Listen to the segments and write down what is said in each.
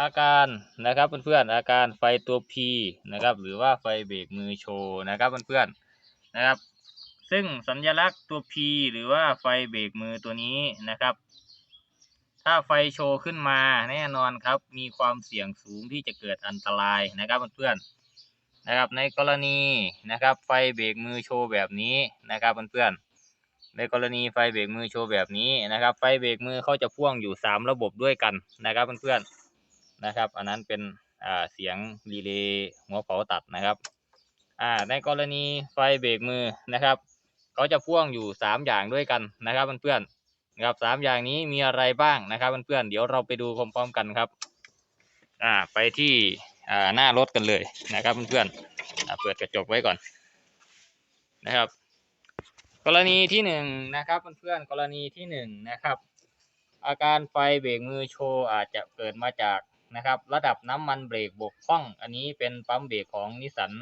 อาการนะครับเพื่อนๆอาการไฟตัว P นะครับหรือว่าไฟเบรกมือโชว์นะครับเพื่อนๆนะครับ ซึ่งสัญลักษณ์ตัว P หรือว่าไฟเบรกมือตัวนี้นะครับ ถ้าไฟโชว์ขึ้นมาแน่นอนครับ มีความเสี่ยงสูงที่จะเกิดอันตรายนะครับเพื่อนๆนะครับในกรณีนะครับไฟเบรกมือโชว์แบบนี้นะครับเพื่อนๆในกรณีไฟเบรกมือโชว์แบบนี้นะครับ ไฟเบรกมือเขาจะพ่วงอยู่สามระบบด้วยกันนะครับเพื่อนๆ นะครับ อันนั้นเป็นเสียงรีเลย์หัวเผาตัดนะครับในกรณีไฟเบรกมือนะครับเขาจะพ่วงอยู่สามอย่างด้วยกันนะครับเพื่อนๆนะครับสามอย่างนี้มีอะไรบ้างนะครับเพื่อนๆเดี๋ยวเราไปดูพร้อมๆกันครับอ่าไปที่อ่าหน้ารถกันเลยนะครับเพื่อนๆเปิดกระจกไว้ก่อนนะครับ กรณีที่หนึ่งนะครับเพื่อนๆกรณีที่หนึ่งนะครับอาการไฟเบรกมือโชว์อาจจะเกิดมาจาก นะครับ ระดับน้ำมันเบรกบกพร่อง อันนี้เป็นปั๊มเบรกของนิสสัน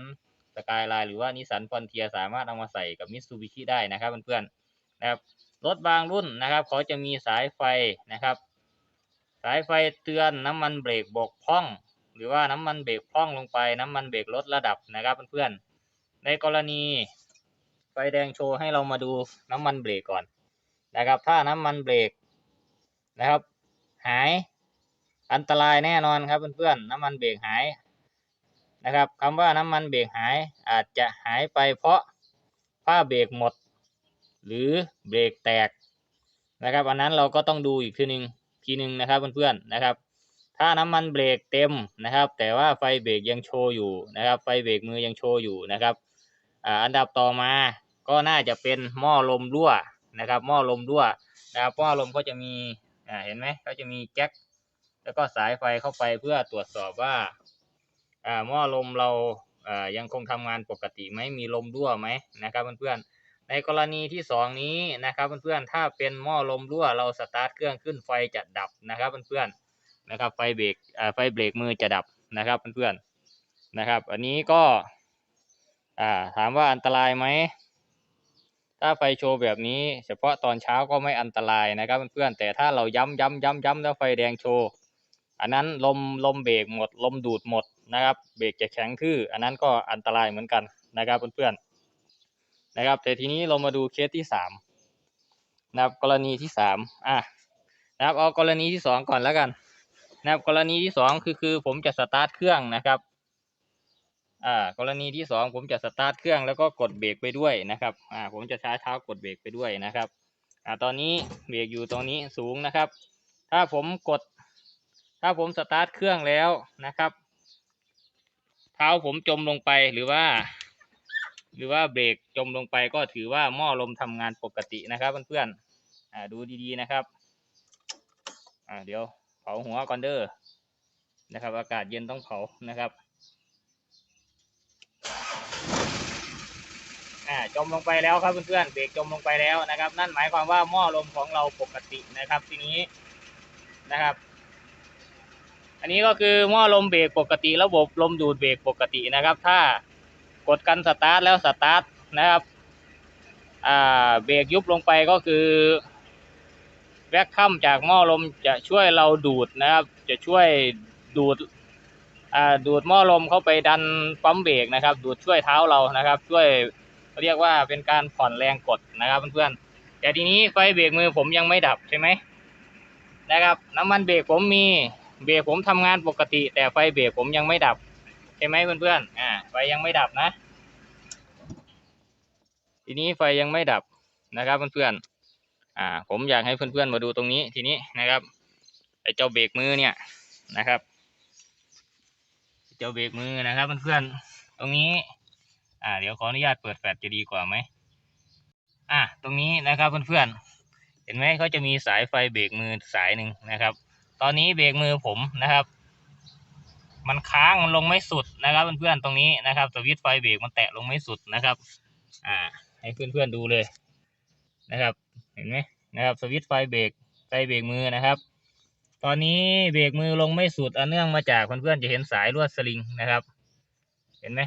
สกายไลน์หรือว่านิสสันฟอนเทียสามารถเอามาใส่กับมิตซูบิชิได้นะครับเพื่อนๆนะครับรถบางรุ่นนะครับ เขาจะมีสายไฟนะครับ สายไฟเตือนน้ำมันเบรกบกพร่อง หรือว่าน้ำมันเบรกพร่องลงไป น้ำมันเบรกลดระดับนะครับเพื่อนๆในกรณีไฟแดงโชว์ให้เรามาดูน้ำมันเบรกก่อนนะครับ ถ้าน้ำมันเบรกนะครับ หาย อันตรายแน่นอนครับเพื่อนๆน้ำมันเบรกหายนะครับคำว่าน้ำมันเบรกหายอาจจะหายไปเพราะผ้าเบรกหมด หรือเบรกแตกนะครับอันนั้นเราก็ต้องดูอีกทีหนึ่งทีหนึ่งนะครับเพื่อนๆนะครับ ถ้าน้ำมันเบรกเต็มนะครับ แต่ว่าไฟเบรกยังโชว์อยู่นะครับ ไฟเบรกมือยังโชว์อยู่นะครับอันดับต่อมาก็น่าจะเป็นหม้อลมรั่วนะครับ หม้อลมรั่วนะครับหม้อลมก็จะมีเห็นไหมเขาจะมีแจ็ค แล้วก็สายไฟเข้าไปเพื่อตรวจสอบว่าอ่าหม้อลมเราอ่ายังคงทำงานปกติไหมมีลมรั่วไหมนะครับเพื่อนๆในกรณีที่สองนี้นะครับเพื่อนๆถ้าเป็นหม้อลมรั่วเราสตาร์ทเครื่องขึ้นไฟจะดับนะครับเพื่อนๆนะครับไฟเบรกอ่าไฟเบรกมือจะดับนะครับเพื่อนๆนะครับ อันนี้ก็อ่าถามว่าอันตรายไหมถ้าไฟโชว์แบบนี้ เฉพาะตอนเช้าก็ไม่อันตรายนะครับเพื่อนๆแต่ถ้าเราย้ำย้ำย้ำย้ำแล้วไฟแดงโชว์ อันนั้นลมลมเบรกหมด ลมดูดหมดนะครับ เบรกจะแข็งทื่ออันนั้นก็อันตรายเหมือนกันนะครับเพื่อนๆนะครับ แต่ทีนี้เรามาดูเคสที่สามนะครับกรณีที่สามอะนะครับเอากรณีที่สองก่อนแล้วกันนะครับกรณีที่สองคือคือผมจะสตาร์ทเครื่องนะครับอ่ากรณีที่สองผมจะสตาร์ทเครื่องแล้วก็กดเบรกไปด้วยนะครับอ่าผมจะใช้เท้ากดเบรกไปด้วยนะครับอ่าตอนนี้เบรกอยู่ตรงนี้สูงนะครับ ถ้าผมกด ถ้าผมสตาร์ทเครื่องแล้วนะครับ เท้าผมจมลงไปหรือว่า หรือว่าเบรกจมลงไปก็ถือว่าหม้อลมทำงานปกตินะครับเพื่อนๆดูดีๆนะครับ่าเดี๋ยวเผาหัวก่อนเด้อนะครับ อากาศเย็นต้องเผานะครับอ่าจมลงไปแล้วครับเพื่อนๆเบรกจมลงไปแล้วนะครับ นั่นหมายความว่าหม้อลมของเราปกตินะครับ ทีนี้นะครับ อันนี้ก็คือหม้อลมเบรกปกติระบบลมดูดเบรกปกตินะครับ ถ้ากดกันสตาร์ทแล้วสตาร์ทนะครับเบรกยุบลงไปก็คือแวคคัมจากหม้อลมจะช่วยเราดูดนะครับ จะช่วยดูดดูดหม้อลมเข้าไปดันปั๊มเบรกนะครับ ดูดช่วยเท้าเรานะครับ ช่วยเรียกว่าเป็นการผ่อนแรงกดนะครับเพื่อนๆแต่ทีนี้ไฟเบรกมือผมยังไม่ดับใช่ไหมนะครับ น้ำมันเบรกผมมี เบรกผมทำงานปกติ แต่ไฟเบรกผมยังไม่ดับใช่ไหมเพื่อนๆอ่าไฟยังไม่ดับนะ ทีนี้ไฟยังไม่ดับนะครับเพื่อนๆอ่า ผมอยากให้เพื่อนๆมาดูตรงนี้ทีนี้นะครับไอ้เจ้าเบรกมือเนี่ยนะครับ เจ้าเบรกมือนะครับเพื่อนๆตรงนี้ อ่า เดี๋ยวขออนุญาตเปิดแฟลชจะดีกว่าไหมอ่าตรงนี้นะครับเพื่อนๆเห็นไหมเขาจะมีสายไฟเบรกมือสายหนึ่งนะครับ ตอนนี้เบรกมือผมนะครับ มันค้างมันลงไม่สุดนะครับเพื่อนๆตรงนี้นะครับสวิตช์ไฟเบรกมันแตะลงไม่สุดนะครับ อ่า ให้เพื่อนๆดูเลยนะครับ เห็นไหมนะครับ สวิตช์ไฟเบรกไฟเบรกมือนะครับ ตอนนี้เบรกมือลงไม่สุดอันเนื่องมาจากเพื่อนๆจะเห็นสายลวดสลิงนะครับ เห็นไหม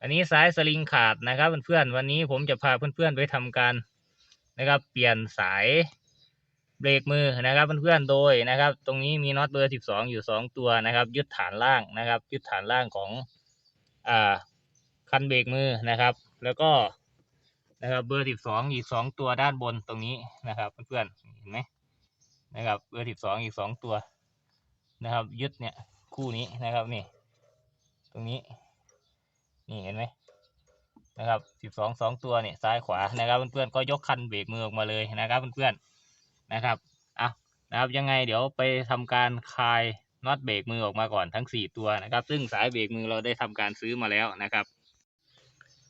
อันนี้สายสลิงขาดนะครับเพื่อนๆวันนี้ผมจะพาเพื่อนๆไปทำการนะครับ เปลี่ยนสาย เบรกมือนะครับเพื่อนๆโดยนะครับ ตรงนี้มีน็อตเบอร์สิบสองอยู่สองตัวนะครับ ยึดฐานล่างนะครับ ยึดฐานล่างของอ่าคันเบรกมือนะครับ แล้วก็นะครับเบอร์สิบสองอีกสองตัวด้านบนตรงนี้นะครับ เพื่อนๆเห็นไหมนะครับเบอร์สิบสองอีกสองตัวนะครับ ยึดเนี่ยคู่นี้นะครับนี่ ตรงนี้ นี่เห็นไหมนะครับสิบสองสองตัวเนี่ยซ้ายขวานะครับ เพื่อนๆก็ยกคันเบรกมือออกมาเลยนะครับเพื่อนๆ นะครับอะนะครับยังไงเดี๋ยวไปทำการคลายน็อตเบรกมือออกมาก่อนทั้งสี่ตัวนะครับ ซึ่งสายเบรกมือเราได้ทำการซื้อมาแล้วนะครับ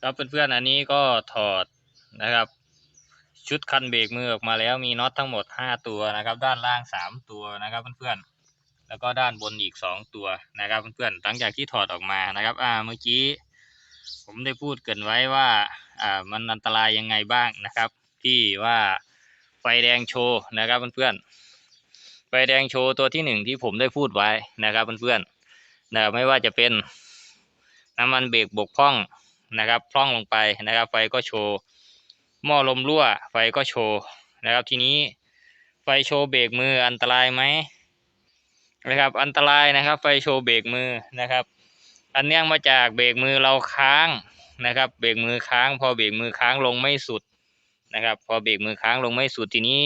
ครับเพื่อนๆอันนี้ก็ถอดนะครับ ชุดคันเบรกมือออกมาแล้วมีน็อตทั้งหมดห้าตัวนะครับ ด้านล่างสามตัวนะครับเพื่อนๆแล้วก็ด้านบนอีกสองตัวนะครับเพื่อนๆหลังจากที่ถอดออกมานะครับ อ่าเมื่อกี้ผมได้พูดเกินไว้ว่าอ่ามันอันตรายยังไงบ้างนะครับ ที่ว่า ไฟแดงโชว์นะครับเพื่อนๆไฟแดงโชว์ตัวที่หนึ่งที่ผมได้พูดไว้นะครับเพื่อนๆนะไม่ว่าจะเป็นน้ำมันเบรกบกพร่องนะครับพร่องลงไปนะครับ ไฟก็โชว์หม้อลมรั่ว ไฟก็โชว์นะครับทีนี้ไฟโชว์เบรกมืออันตรายไหมนะครับอันตรายนะครับ ไฟโชว์เบรกมือนะครับ อันเนื่องมาจากเบรกมือเราค้างนะครับ เบรกมือค้าง พอเบรกมือค้างลงไม่สุด นะครับ พอเบรกมือค้างลงไม่สุดทีนี้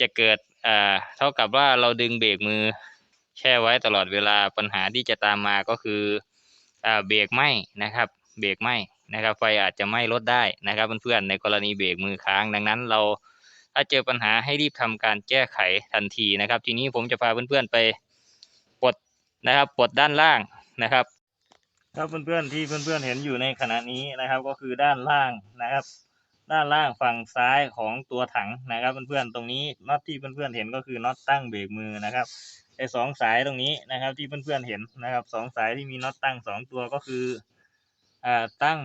จะเกิดอ่าเท่ากับว่าเราดึงเบรกมือแช่ไว้ตลอดเวลาปัญหาที่จะตามมาก็คืออ่าเบรกไหมนะครับ เบรกไหมนะครับ ไฟอาจจะไหม้รถได้นะครับเพื่อนๆในกรณีเบรกมือค้างดังนั้นเราถ้าเจอปัญหาให้รีบทำการแก้ไขทันทีนะครับ ทีนี้ผมจะพาเพื่อนๆไปปลดนะครับปลดด้านล่างนะครับ ครับเพื่อนๆที่เพื่อนๆเห็นอยู่ในขณะนี้นะครับ ก็คือด้านล่างนะครับ ด้านล่างฝั่งซ้ายของตัวถังนะครับเพื่อนๆตรงนี้น็อตที่เพื่อนๆเห็นก็คือน็อตตั้งเบรกมือนะครับไอ้สองสายตรงนี้นะครับที่เพื่อนๆเห็นนะครับสองสายที่มีน็อตตั้งสองตัวก็คืออ่าตั้ง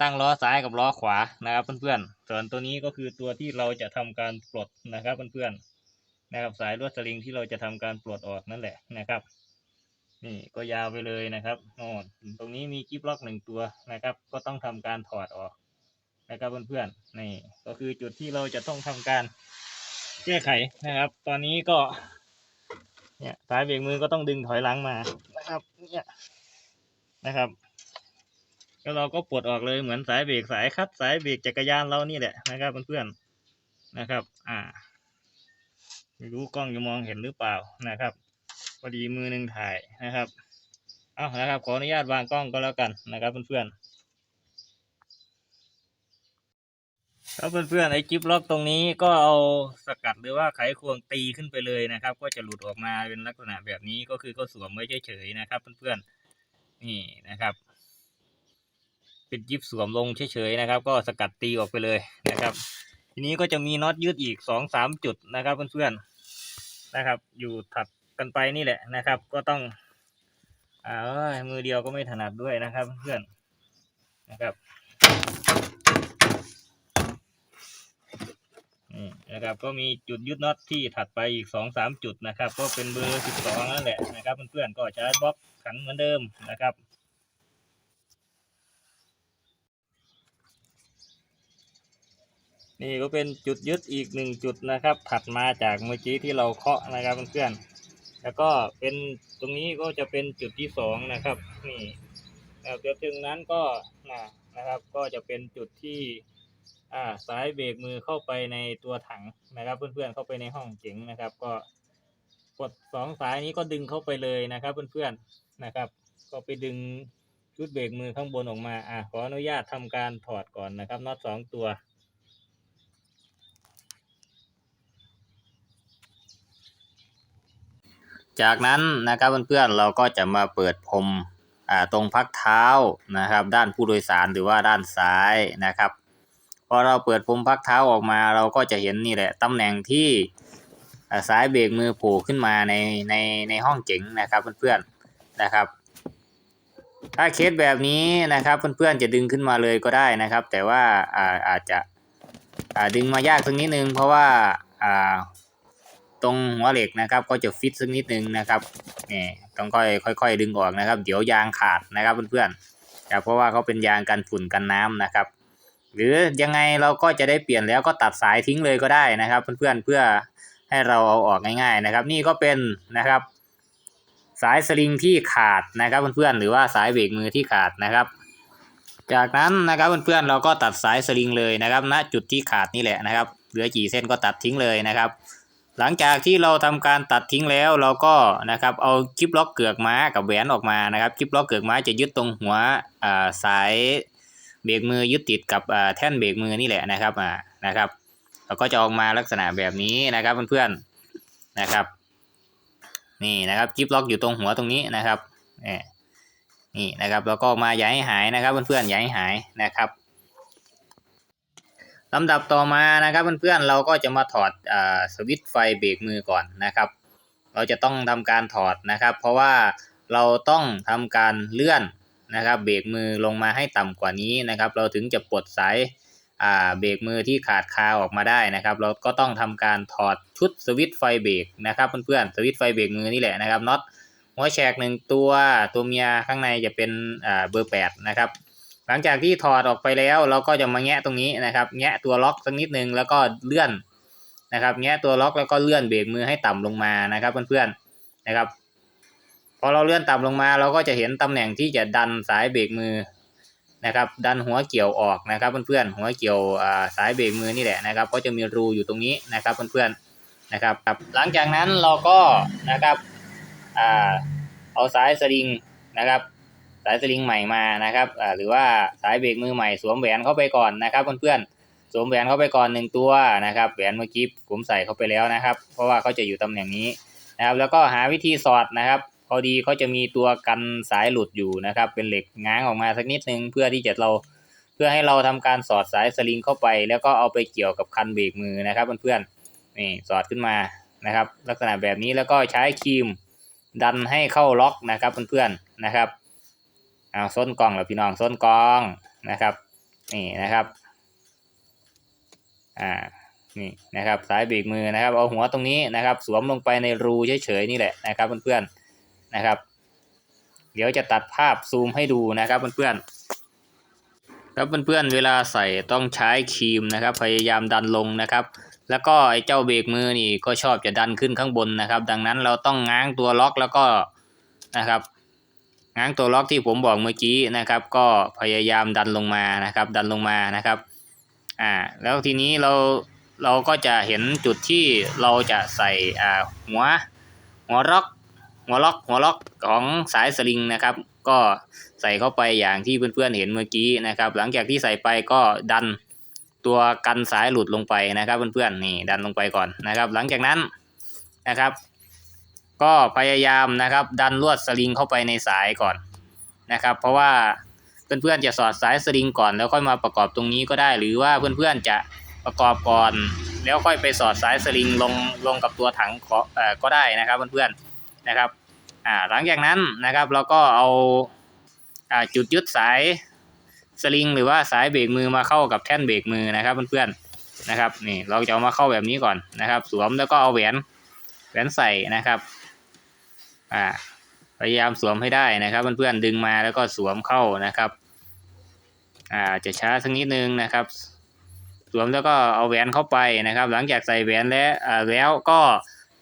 ตั้งล้อซ้ายกับล้อขวานะครับเพื่อนๆส่วนตัวนี้ก็คือตัวที่เราจะทำการปลดนะครับเพื่อนๆนะครับสายลวดสลิงที่เราจะทำการปลดออกนั่นแหละนะครับ นี่ก็ยาวไปเลยนะครับโน่นตรงนี้มีกิฟล็อกหนึ่งตัวนะครับ ก็ต้องทำการถอดออก นะครับเพื่อนๆนี่ก็คือจุดที่เราจะต้องทำการแก้ไขนะครับ ตอนนี้ก็เนี่ยสายเบรกมือก็ต้องดึงถอยหลังมานะครับ เนี่ยนะครับ แล้วเราก็ปลดออกเลยเหมือนสายเบรกสายคัดสายเบรกจักรยานเรานี่แหละนะครับเพื่อนๆนะครับ อ่าไม่รู้กล้องจะมองเห็นหรือเปล่านะครับพอดีมือหนึ่งถ่ายนะครับ เอานะครับ ขออนุญาตวางกล้องก็แล้วกันนะครับเพื่อนๆ ครับเพื่อนๆไอ้จิ๊บล็อกตรงนี้ก็เอาสกัดหรือว่าไขควงตีขึ้นไปเลยนะครับ ก็จะหลุดออกมาเป็นลักษณะแบบนี้ก็คือก็สวมไว้เฉยๆนะครับ เพื่อนๆนี่นะครับ เป็นจิ๊บสวมลงเฉยๆนะครับ ก็สกัดตีออกไปเลยนะครับ ทีนี้ก็จะมีน็อตยืดอีกสองสามจุดนะครับเพื่อนๆนะครับ อยู่ถัดกันไปนี่แหละนะครับ ก็ต้องอ่ามือเดียวก็ไม่ถนัดด้วยนะครับ เพื่อนนะครับ นะครับ ก็มีจุดยึดน็อตที่ถัดไปอีกสองสามจุดนะครับ ก็เป็นเบอร์สิบสองนั่นแหละนะครับเพื่อนๆก็ใช้บล็อกขันเหมือนเดิมนะครับนี่ก็เป็นจุดยึดอีกหนึ่งจุดนะครับ ถัดมาจากเมื่อกี้ที่เราเคาะนะครับเพื่อนๆแล้วก็เป็นตรงนี้ก็จะเป็นจุดที่สองนะครับนี่นะครับเดี๋ยวถึงนั้นก็นะครับก็จะเป็นจุดที่ อ่าสายเบรกมือเข้าไปในตัวถังนะครับ เพื่อนๆเข้าไปในห้องเจ๋งนะครับ ก็กดสองสายนี้ก็ดึงเข้าไปเลยนะครับ เพื่อนๆนะครับ ก็ไปดึงชุดเบรกมือข้างบนออกมาอ่าขออนุญาตทำการถอดก่อนนะครับน็อตสองตัวจากนั้นนะครับเพื่อนๆเราก็จะมาเปิดพรมอ่าตรงพักเท้านะครับ ด้านผู้โดยสารหรือว่าด้านซ้ายนะครับ อเราเปิดพรมพักเท้าออกมา เราก็จะเห็นนี่แหละตำแหน่งที่สายเบรกมือโผล่ขึ้นมาในในในห้องเจ๋งนะครับเพื่อนๆนะครับ ถ้าเคสแบบนี้นะครับเพื่อนๆจะดึงขึ้นมาเลยก็ได้นะครับ แต่ว่าอาอาจจะดึงมายากสักนิดนึง เพราะว่าตรงหัวเหล็กนะครับ ก็จะฟิตสักนิดนึงนะครับนี่ต้องค่อยค่อยๆดึงออกนะครับ เดี๋ยวยางขาดนะครับเพื่อนๆเพราะว่าเขาเป็นยางกันฝุ่นกันน้ำนะครับ หรือยังไงเราก็จะได้เปลี่ยนแล้วก็ตัดสายทิ้งเลยก็ได้นะครับ เพื่อนๆเพื่อให้เราเอาออกง่ายๆนะครับ นี่ก็เป็นนะครับ สายสลิงที่ขาดนะครับเพื่อนๆหรือว่าสายเบรกมือที่ขาดนะครับ จากนั้นนะครับเพื่อนๆเราก็ตัดสายสลิงเลยนะครับ ณจุดที่ขาดนี่แหละนะครับ เหลือกี่เส้นก็ตัดทิ้งเลยนะครับ หลังจากที่เราทำการตัดทิ้งแล้วเราก็นะครับเอาคลิปล็อกเกือกม้ากับแหวนออกมานะครับคลิปล็อกเกือกม้าจะยึดตรงหัวอ่าสาย เบรกมือยึดติดกับแท่นเบรกมือนี่แหละนะครับอ่านะครับเราก็จะออกมาลักษณะแบบนี้นะครับเพื่อนๆนะครับ นี่นะครับคลิปล็อกอยู่ตรงหัวตรงนี้นะครับนี่นะครับแล้วก็มาอย่าให้หายนะครับเพื่อนๆอย่าให้หายนะครับลำดับต่อมานะครับเพื่อนๆเราก็จะมาถอดอสวิตช์ไฟเบรกมือก่อนนะครับ เราจะต้องทำการถอดนะครับ เพราะว่าเราต้องทำการเลื่อน นะครับเบรกมือลงมาให้ต่ำกว่านี้นะครับ เราถึงจะปลดสายเบรกมือที่ขาดคาออกมาได้นะครับ เราก็ต้องทำการถอดชุดสวิตไฟเบรกนะครับเพื่อนๆสวิตไฟเบรกมือนี่แหละนะครับน็อตหัวแฉกหนึ่งตัวตัวเมียข้างในจะเป็นเบอร์แปดนะครับหลังจากที่ถอดออกไปแล้วเราก็จะมาแงะตรงนี้นะครับ แงะตัวล็อกสักนิดนึงแล้วก็เลื่อนนะครับ แงะตัวล็อกแล้วก็เลื่อนเบรกมือให้ต่ำลงมานะครับเพื่อนๆนะครับ อเราเลื่อนต่ำลงมาเราก็จะเห็นตำแหน่งที่จะดันสายเบรกมือนะครับ ดันหัวเกี่ยวออกนะครับเพื่อนๆหัวเกี่ยวสายเบรกมือนี่แหละนะครับ ก็จะมีรูอยู่ตรงนี้นะครับเพื่อนๆนะครับครับหลังจากนั้นเราก็นะครับเอาสายสลิงนะครับ สายสลิงใหม่มานะครับหรือว่าสายเบรกมือใหม่สวมแหวนเข้าไปก่อนนะครับเพื่อนๆสวมแหวนเข้าไปก่อนหนึ่งตัวนะครับแหวนเมื่อกี้ผมใส่เข้าไปแล้วนะครับ เพราะว่าเขาจะอยู่ตำแหน่งนี้นะครับ แล้วก็หาวิธีสอดนะครับ อดีเขาจะมีตัวกันสายหลุดอยู่นะครับ เป็นเหล็กง้างออกมาสักนิดนึงเพื่อที่จะเราเพื่อให้เราทำการสอดสายสลิงเข้าไป แล้วก็เอาไปเกี่ยวกับคันเบรกมือนะครับเพื่อนๆนี่สอดขึ้นมานะครับ ลักษณะแบบนี้แล้วก็ใช้ครีมดันให้เข้าล็อกนะครับเพื่อนๆนะครับเอาส้นกองแล้วพี่น้องส้นกองนะครับนี่นะครับอ่านี่นะครับสายเบรกมือนะครับ เอาหัวตรงนี้นะครับ สวมลงไปในรูเฉยๆนี่แหละนะครับเพื่อนๆ นะครับ เดี๋ยวจะตัดภาพซูมให้ดูนะครับเพื่อนๆครับเพื่อนๆเวลาใส่ต้องใช้ครีมนะครับ พยายามดันลงนะครับ แล้วก็ไอ้เจ้าเบรกมือนี่ก็ชอบจะดันขึ้นข้างบนนะครับ ดังนั้นเราต้องง้างตัวล็อกแล้วก็นะครับง้างตัวล็อกที่ผมบอกเมื่อกี้นะครับ ก็พยายามดันลงมานะครับ ดันลงมานะครับอ่าแล้วทีนี้เราเราก็จะเห็นจุดที่เราจะใส่อ่าหัวหัวล็อก หัวล็อกหัวล็อกของสายสลิงนะครับ ก็ใส่เข้าไปอย่างที่เพื่อนๆเห็นเมื่อกี้นะครับ หลังจากที่ใส่ไปก็ดันตัวกันสายหลุดลงไปนะครับ เพื่อนๆนี่ดันลงไปก่อนนะครับ หลังจากนั้นนะครับ ก็พยายามนะครับดันลวดสลิงเข้าไปในสายก่อนนะครับ เพราะว่าเพื่อนๆจะสอดสายสลิงก่อนแล้วค่อยมาประกอบตรงนี้ก็ได้ หรือว่าเพื่อนๆจะประกอบก่อน แล้วค่อยไปสอดสายสลิงลงลงกับตัวถังก็ได้นะครับเพื่อนๆ นะครับอ่าหลังจากนั้นนะครับเราก็เอาอ่าจุดยึดสายสลิงหรือว่าสายเบรกมือมาเข้ากับแท่นเบรกมือนะครับเพื่อนๆนะครับนี่เราจะเอามาเข้าแบบนี้ก่อนนะครับ สวมแล้วก็เอาแหวนแหวนใส่นะครับอ่าพยายามสวมให้ได้นะครับเพื่อนๆดึงมาแล้วก็สวมเข้านะครับอ่าจะช้าสักนิดนึงนะครับ สวมแล้วก็เอาแหวนเข้าไปนะครับ หลังจากใส่แหวนแล้วอ่าแล้วก็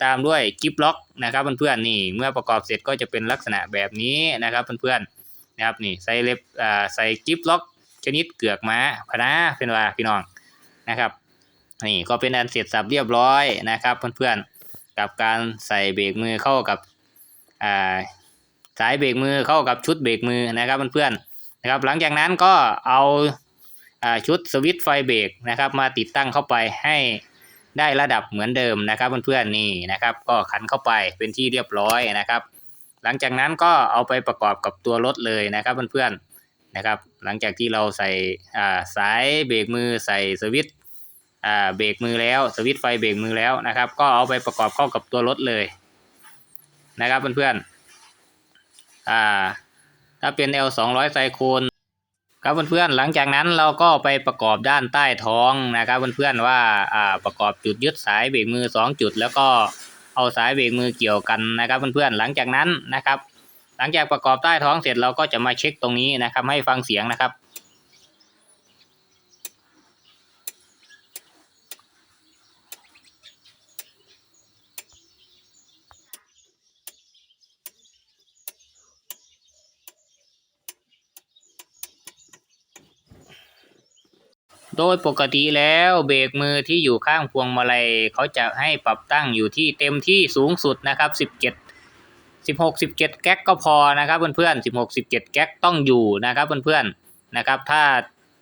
ตามด้วยกิฟล็อกนะครับเพื่อนๆนี่เมื่อประกอบเสร็จก็จะเป็นลักษณะแบบนี้นะครับเพื่อนๆนะครับนี่ใส่เล็บอ่าใส่กิฟล็อกชนิดเกือกม้าพนะเป็นว่าพี่น้องนะครับนี่ก็เป็นอันเสร็จสับเรียบร้อยนะครับเพื่อนๆกับการใส่เบรกมือเข้ากับอ่าสายเบรกมือเข้ากับชุดเบรกมือนะครับเพื่อนๆนะครับหลังจากนั้นก็เอาอ่าชุดสวิตช์ไฟเบรกนะครับมาติดตั้งเข้าไปให้ ได้ระดับเหมือนเดิมนะครับเพื่อนๆนี่นะครับ ก็ขันเข้าไปเป็นที่เรียบร้อยนะครับ หลังจากนั้นก็เอาไปประกอบกับตัวรถเลยนะครับเพื่อนๆนะครับ หลังจากที่เราใส่สายเบรกมือใส่สวิตช์เบรกมือแล้วสวิตช์ไฟเบรกมือแล้วนะครับ ก็เอาไปประกอบเข้ากับตัวรถเลยนะครับเพื่อนๆอ่าถ้าเป็น L 2 0 0ไซโคน ครับเพื่อนๆหลังจากนั้นเราก็ไปประกอบด้านใต้ท้องนะครับเพื่อนๆว่าอ่าประกอบจุดยึดสายเบรกมือสองจุด แล้วก็เอาสายเบรกมือเกี่ยวกันนะครับเพื่อนๆหลังจากนั้นนะครับ หลังจากประกอบใต้ท้องเสร็จเราก็จะมาเช็คตรงนี้นะครับให้ฟังเสียงนะครับ โดยปกติแล้วเบรกมือที่อยู่ข้างพวงมาลัยเขาจะให้ปรับตั้งอยู่ที่เต็มที่สูงสุดนะครับ 17 16 17 แก๊กก็พอนะครับเพื่อนๆ 16 17 แก๊กต้องอยู่นะครับเพื่อนๆนะครับ ถ้า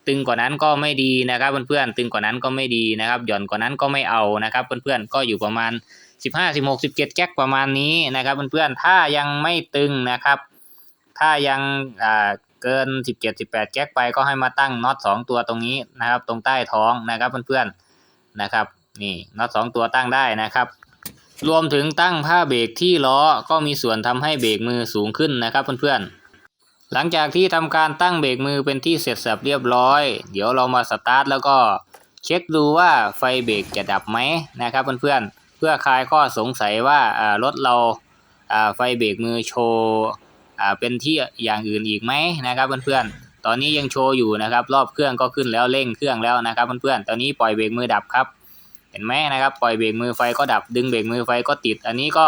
ตึงกว่านั้นก็ไม่ดีนะครับเพื่อนๆตึงกว่านั้นก็ไม่ดีนะครับหย่อนกว่านั้นก็ไม่เอานะครับเพื่อนๆก็อยู่ประมาณ 15 16 17 แก๊กประมาณนี้นะครับเพื่อนๆถ้ายังไม่ตึงนะครับ ถ้ายังอ่า เกิน 17 18 แก๊กไปก็ให้มาตั้งน็อต2ตัวตรงนี้นะครับ ตรงใต้ท้องนะครับเพื่อนๆนะครับ นี่น็อต2ตัวตั้งได้นะครับ รวมถึงตั้งผ้าเบรกที่ล้อก็มีส่วนทำให้เบรกมือสูงขึ้นนะครับเพื่อนๆหลังจากที่ทำการตั้งเบรกมือเป็นที่เสร็จสับเรียบร้อย เดี๋ยวเรามาสตาร์ทแล้วก็เช็คดูว่าไฟเบรกจะดับไหมนะครับเพื่อนๆเพื่อคลายข้อสงสัยว่ารถเราไฟเบรกมือโชว์ อ่าเป็นที่อย่างอื่นอีกไหมนะครับเพื่อนๆ ตอนนี้ยังโชว์อยู่นะครับ รอบเครื่องก็ขึ้นแล้วเร่งเครื่องแล้วนะครับเพื่อนๆ ตอนนี้ปล่อยเบรกมือดับครับ เห็นไหมนะครับปล่อยเบรกมือไฟก็ดับดึงเบรกมือไฟก็ติด อันนี้ก็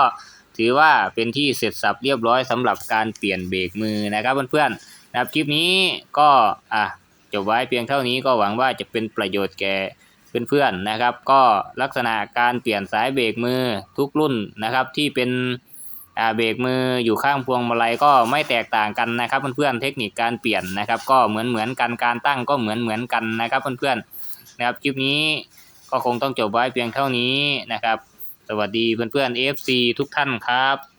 ถือว่าเป็นที่เสร็จสับเรียบร้อยสำหรับการเปลี่ยนเบรกมือนะครับเพื่อนๆนะครับคลิปนี้ก็อะจบไว้เพียงเท่านี้ก็หวังว่าจะเป็นประโยชน์แก่เพื่อนๆนะครับ ก็ลักษณะการเปลี่ยนสายเบรกมือทุกรุ่นนะครับที่เป็น อ่าเบรกมืออยู่ข้างพวงมาลัยก็ไม่แตกต่างกันนะครับเพื่อนๆเทคนิคการเปลี่ยนนะครับ ก็เหมือนเหมือนๆกันการตั้งก็เหมือนเหมือนๆกันนะครับเพื่อนๆนะครับคลิปนี้ก็คงต้องจบไว้เพียงเท่านี้นะครับ สวัสดีเพื่อนๆ FC ทุกท่านครับ